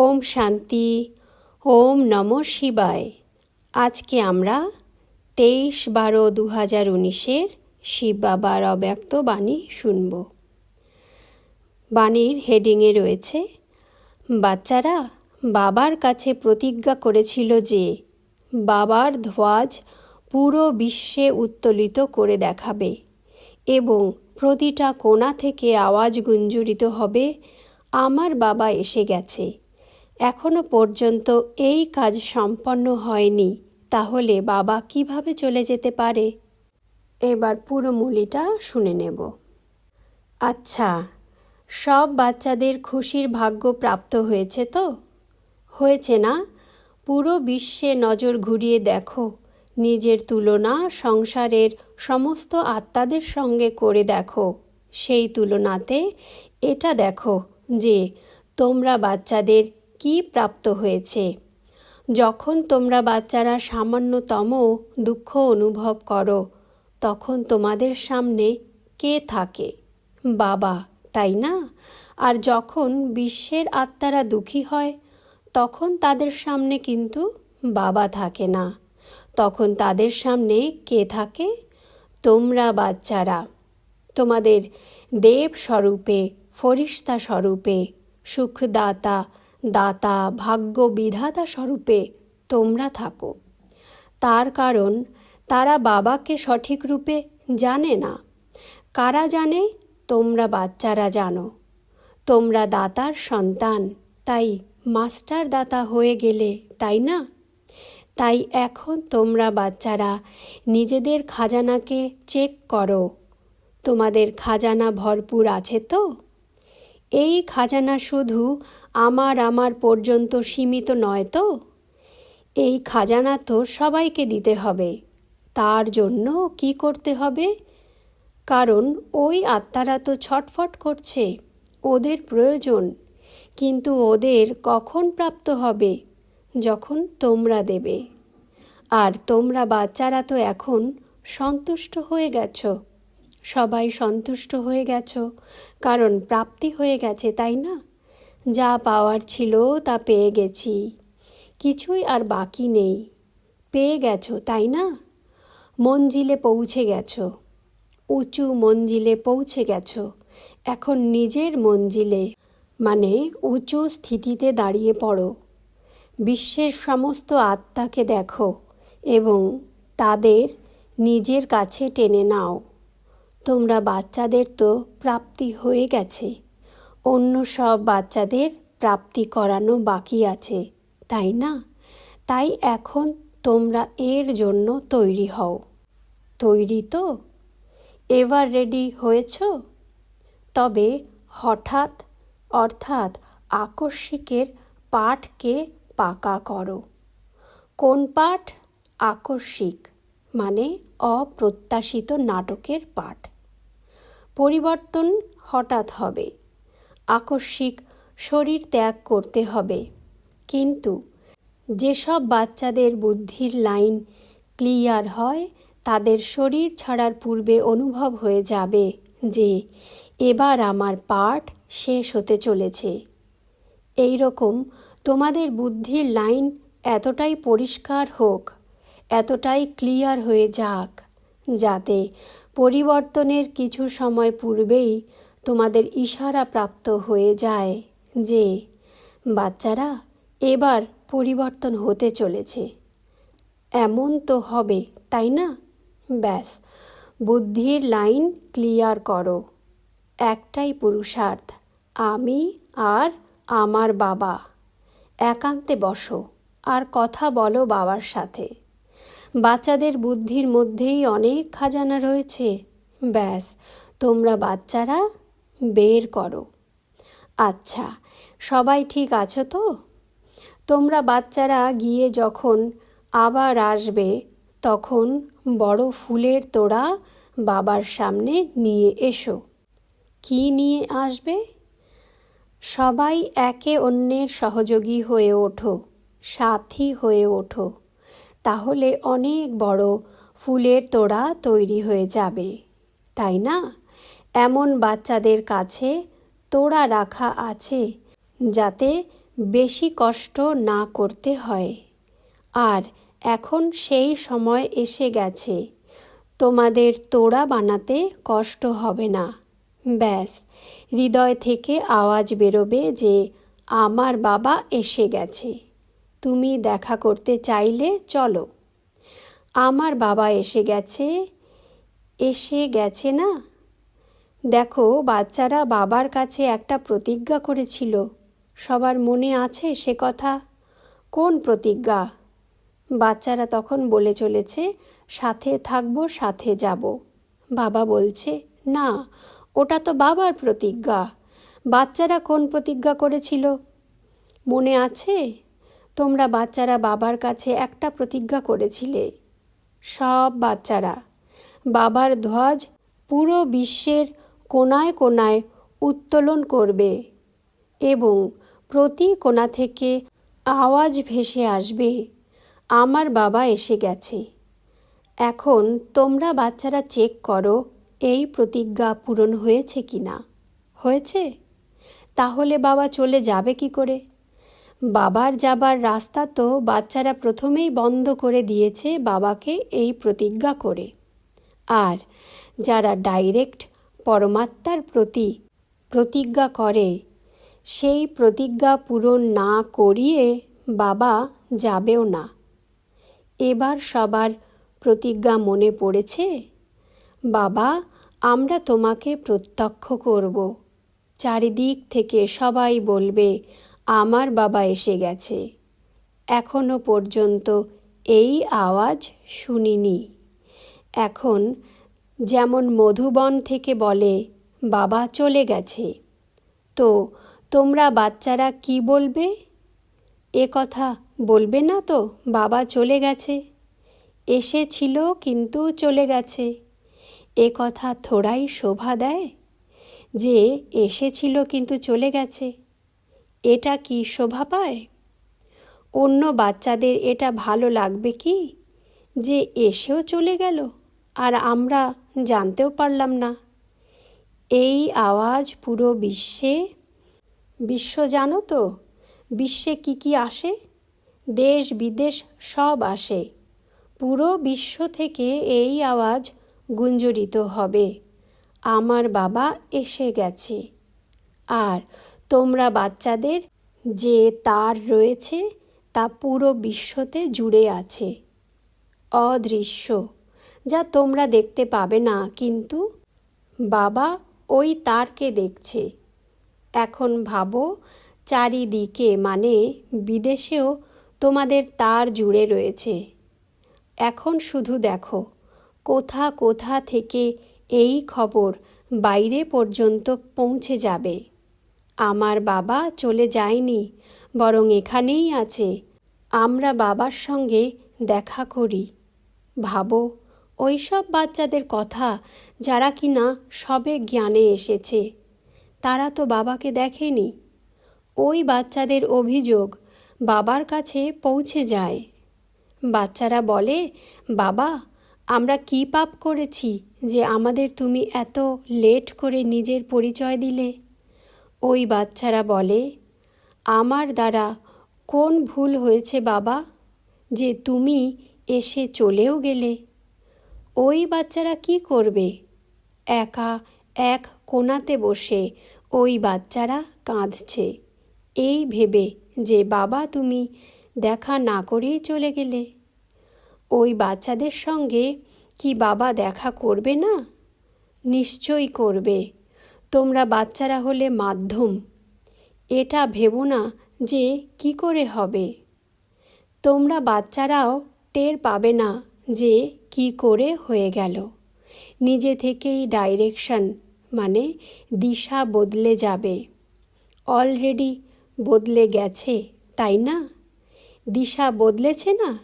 ওম শান্তি, ওম নম শিবায়। আজকে আমরা তেইশ বারো দু হাজার উনিশের শিব বাবার অব্যক্ত বাণী শুনব। বাণীর হেডিংয়ে রয়েছে, বাচ্চারা বাবার কাছে প্রতিজ্ঞা করেছিল যে বাবার ধ্বজ পুরো বিশ্বে উত্তোলিত করে দেখাবে এবং প্রতিটা কোণা থেকে আওয়াজ গুঞ্জরিত হবে, আমার বাবা এসে গেছে। এখনও পর্যন্ত এই কাজ সম্পন্ন হয়নি, তাহলে বাবা কীভাবে চলে যেতে পারে? এবার পুরো মূলিটা শুনে নেব। আচ্ছা সব বাচ্চাদের খুশির ভাগ্য প্রাপ্ত হয়েছে তো? হয়েছে না? পুরো বিশ্বে নজর ঘুরিয়ে দেখো। নিজের তুলনা সংসারের সমস্ত আত্মাদের সঙ্গে করে দেখো। সেই তুলনাতে এটা দেখো যে তোমরা বাচ্চাদের কি প্রাপ্ত হয়েছে? যখন তোমরা বাচ্চারা সামান্যতম দুঃখ অনুভব করো, তখন তোমাদের সামনে কে থাকে? বাবা, তাই না? আর যখন বিশ্বের আত্মারা দুঃখী হয়, তখন তাদের সামনে কিন্তু বাবা থাকে না। তখন তাদের সামনে কে থাকে? তোমরা বাচ্চারা। তোমাদের দেব স্বরূপে ফরিস্তা স্বরূপে সুখদাতা দাতা ভাগ্য বিধাতা স্বরূপে তোমরা থাকো। তার কারণ তারা বাবাকে সঠিক রূপে জানে না। কারা জানে? তোমরা বাচ্চারা জানো। তোমরা দাতার সন্তান, তাই মাস্টার দাতা হয়ে গেলে, তাই না? তাই এখন তোমরা বাচ্চারা নিজেদের খাজানাকে চেক করো। তোমাদের খাজানা ভরপুর আছে তো? এই খাজানা শুধু আমার আমার পর্যন্ত সীমিত নয় তো? এই খাজানা তো সবাইকে দিতে হবে। তার জন্য কি করতে হবে? কারণ ওই আত্মারা তো ছটফট করছে, ওদের প্রয়োজন। কিন্তু ওদের কখন প্রাপ্ত হবে? যখন তোমরা দেবে। আর তোমরা বাচ্চারা তো এখন সন্তুষ্ট হয়ে গেছো। সবাই সন্তুষ্ট হয়ে গেছ, কারণ প্রাপ্তি হয়ে গেছে, তাই না? যা পাওয়ার ছিল তা পেয়ে গেছি, কিছুই আর বাকি নেই, পেয়ে গেছো, তাই না? মঞ্জিলে পৌঁছে গেছো, উঁচু মঞ্জিলে পৌঁছে গেছো, এখন নিজের মঞ্জিলে মানে উঁচু স্থিতিতে দাঁড়িয়ে পড়ো, বিশ্বের সমস্ত আত্মাকে দেখো এবং তাদের নিজের কাছে টেনে নাও। তোমরা বাচ্চাদের তো প্রাপ্তি হয়ে গেছে। অন্য সব বাচ্চাদের প্রাপ্তি করানো বাকি আছে, তাই না? তাই এখন তোমরা এর জন্য তৈরি হও। তৈরি তো? এবার রেডি হয়েছ? তবে হঠাৎ, অর্থাৎ আকস্মিকের পাঠকে পাকা করো। কোন পাঠ? আকস্মিক মানে অপ্রত্যাশিত নাটকের পাঠ। পরিবর্তন হঠাৎ হবে। আকস্মিক শরীর ত্যাগ করতে হবে। কিন্তু যেসব বাচ্চাদের বুদ্ধির লাইন ক্লিয়ার হয়, তাদের শরীর ছাড়ার পূর্বে অনুভব হয়ে যাবে যে, এবার আমার পাঠ শেষ হতে চলেছে। এই রকম তোমাদের বুদ্ধির লাইন এতটাই পরিষ্কার হোক এতটাই ক্লিয়ার হয়ে যাক, যাতে পরিবর্তনের কিছু সময় পূর্বেই তোমাদের ইশারা প্রাপ্ত হয়ে যায় যে বাচ্চারা এবার পরিবর্তন হতে চলেছে। এমন তো হবে, তাই না? ব্যাস, বুদ্ধির লাইন ক্লিয়ার করো। একটাই পুরুষার্থ, আমি আর আমার বাবা। একান্তে বসো, আর কথা বলো বাবার সাথে। বাচ্চাদের বুদ্ধির মধ্যেই অনেক খাজানা রয়েছে। ব্যাস, তোমরা বাচ্চারা বের করো। আচ্ছা সবাই ঠিক আছো তো? তোমরা বাচ্চারা গিয়ে যখন আবার আসবে, তখন বড় ফুলের তোড়া বাবার সামনে নিয়ে এসো। কি নিয়ে আসবে? সবাই একে অন্যের সহযোগী হয়ে ওঠো, সাথী হয়ে ওঠো। তাহলে অনেক বড় ফুলের তোড়া তৈরি হয়ে যাবে, তাই না? এমন বাচ্চাদের কাছে তোড়া রাখা আছে যাতে বেশি কষ্ট না করতে হয়। আর এখন সেই সময় এসে গেছে। তোমাদের তোড়া বানাতে কষ্ট হবে না। ব্যাস, হৃদয় থেকে আওয়াজ বেরোবে যে আমার বাবা এসে গেছে। তুমি দেখা করতে চাইলে চলো। আমার বাবা এসে গেছে এসে গেছে না? দেখো, বাচ্চারা বাবার কাছে একটা প্রতিজ্ঞা করেছিল। সবার মনে আছে সে কথা? কোন প্রতিজ্ঞা? বাচ্চারা তখন বলে চলেছে, সাথে থাকব, সাথে যাব। বাবা বলছে, না, ওটা তো বাবার প্রতিজ্ঞা। বাচ্চারা কোন প্রতিজ্ঞা করেছিল? মনে আছে? তোমরা বাচ্চারা বাবার কাছে একটা প্রতিজ্ঞা করেছিলে। সব বাচ্চারা। বাবার ধ্বজ পুরো বিশ্বের কোনায় কোনায় উত্তোলন করবে এবং প্রতি কোণা থেকে আওয়াজ ভেসে আসবে, আমার বাবা এসে গেছে। এখন তোমরা বাচ্চারা চেক করো, এই প্রতিজ্ঞা পূরণ হয়েছে কি না হয়েছে। তাহলে বাবা চলে যাবে কি করে? বাবার যাবার রাস্তা তো বাচ্চারা প্রথমেই বন্ধ করে দিয়েছে বাবাকে এই প্রতিজ্ঞা করে। আর যারা ডাইরেক্ট পরমাত্মার প্রতি প্রতিজ্ঞা করে, সেই প্রতিজ্ঞা পূরণ না করিয়ে বাবা যাবেও না। এবার সবার প্রতিজ্ঞা মনে পড়েছে, বাবা, আমরা তোমাকে প্রত্যক্ষ করব। চারিদিক থেকে সবাই বলবে আমার বাবা এসে গেছে। এখনও পর্যন্ত এই আওয়াজ শুনিনি। এখন যেমন মধুবন থেকে বলে, বাবা চলে গেছে। তো তোমরা বাচ্চারা কি বলবে? এ কথা বলবে না তো, বাবা চলে গেছে। এসেছিল কিন্তু চলে গেছে। এ কথা থোড়াই শোভা দেয় যে এসেছিল কিন্তু চলে গেছে। এটা কি শোভা পায়? অন্য বাচ্চাদের এটা ভালো লাগবে কি? যে এসেও চলে গেল, আর আমরা জানতেও পারলাম না। এই আওয়াজ পুরো বিশ্বে, বিশ্ব জানো তো, বিশ্বে কি কি আসে? দেশ, বিদেশ সব আসে। পুরো বিশ্ব থেকে এই আওয়াজ গুঞ্জরিত হবে। আমার বাবা এসে গেছে। আর তোমরা বাচ্চাদের যে তার রয়েছে তা পুরো বিশ্বতে জুড়ে আছে। অদৃশ্য, যা তোমরা দেখতে পাবে না, কিন্তু বাবা ওই তারকে দেখছে। এখন ভাবো, চারিদিকে মানে বিদেশেও তোমাদের তার জুড়ে রয়েছে। এখন শুধু দেখো, কোথা কোথা থেকে এই খবর বাইরে পর্যন্ত পৌঁছে যাবে। আমার বাবা চলে যায়নি, বরং এখানেই আছে। আমরা বাবার সঙ্গে দেখা করি। ভাবো ওই সব বাচ্চাদের কথা যারা কিনা সবে জ্ঞানে এসেছে, তারা তো বাবাকে দেখেনি। ওই বাচ্চাদের অভিযোগ বাবার কাছে পৌঁছে যায়। বাচ্চারা বলে, বাবা, আমরা কি পাপ করেছি যে আমাদের তুমি এত লেট করে নিজের পরিচয় দিলে? ওই বাচ্চারা বলে, আমার দ্বারা কোন ভুল হয়েছে বাবা, যে তুমি এসে চলেও গেলে? ওই বাচ্চারা কি করবে? একা এক কোনাতে বসে ওই বাচ্চারা কাঁদছে। এই ভেবে যে বাবা তুমি দেখা না করেই চলে গেলে। ওই বাচ্চাদের সঙ্গে কি বাবা দেখা করবে না? নিশ্চয়ই করবে। তোমরা বাচ্চারা হলে মাধ্যম। এটা ভেবো না যে কি করে হবে। তোমরা বাচ্চারাও টের পাবে না যে কি করে হয়ে গেল। নিজে থেকেই ডাইরেকশন মানে দিশা বদলে যাবে। অলরেডি বদলে গেছে, তাই না? দিশা বদলেছে না?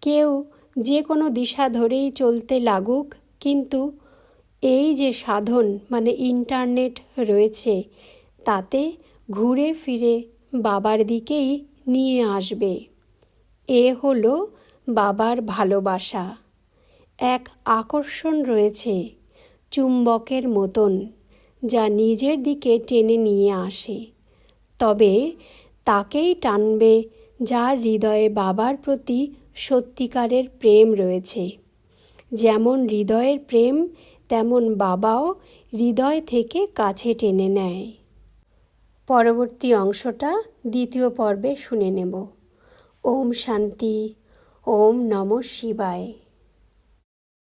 কেউ যে কোনো দিশা ধরেই চলতে লাগুক, কিন্তু এই যে সাধন মানে ইন্টারনেট রয়েছে, তাতে ঘুরে ফিরে বাবার দিকেই নিয়ে আসবে। এ হলো বাবার ভালোবাসা। এক আকর্ষণ রয়েছে চুম্বকের মতন, যা নিজের দিকে টেনে নিয়ে আসে। তবে তাকেই টানবে যার হৃদয়ে বাবার প্রতি সত্যিকারের প্রেম রয়েছে। যেমন হৃদয়ের প্রেম তেমন বাবাও হৃদয় থেকে কাছে টেনে নেয়। পরবর্তী অংশটা দ্বিতীয় পর্বে শুনে নেব। ওম শান্তি, ওম নম শিবায়।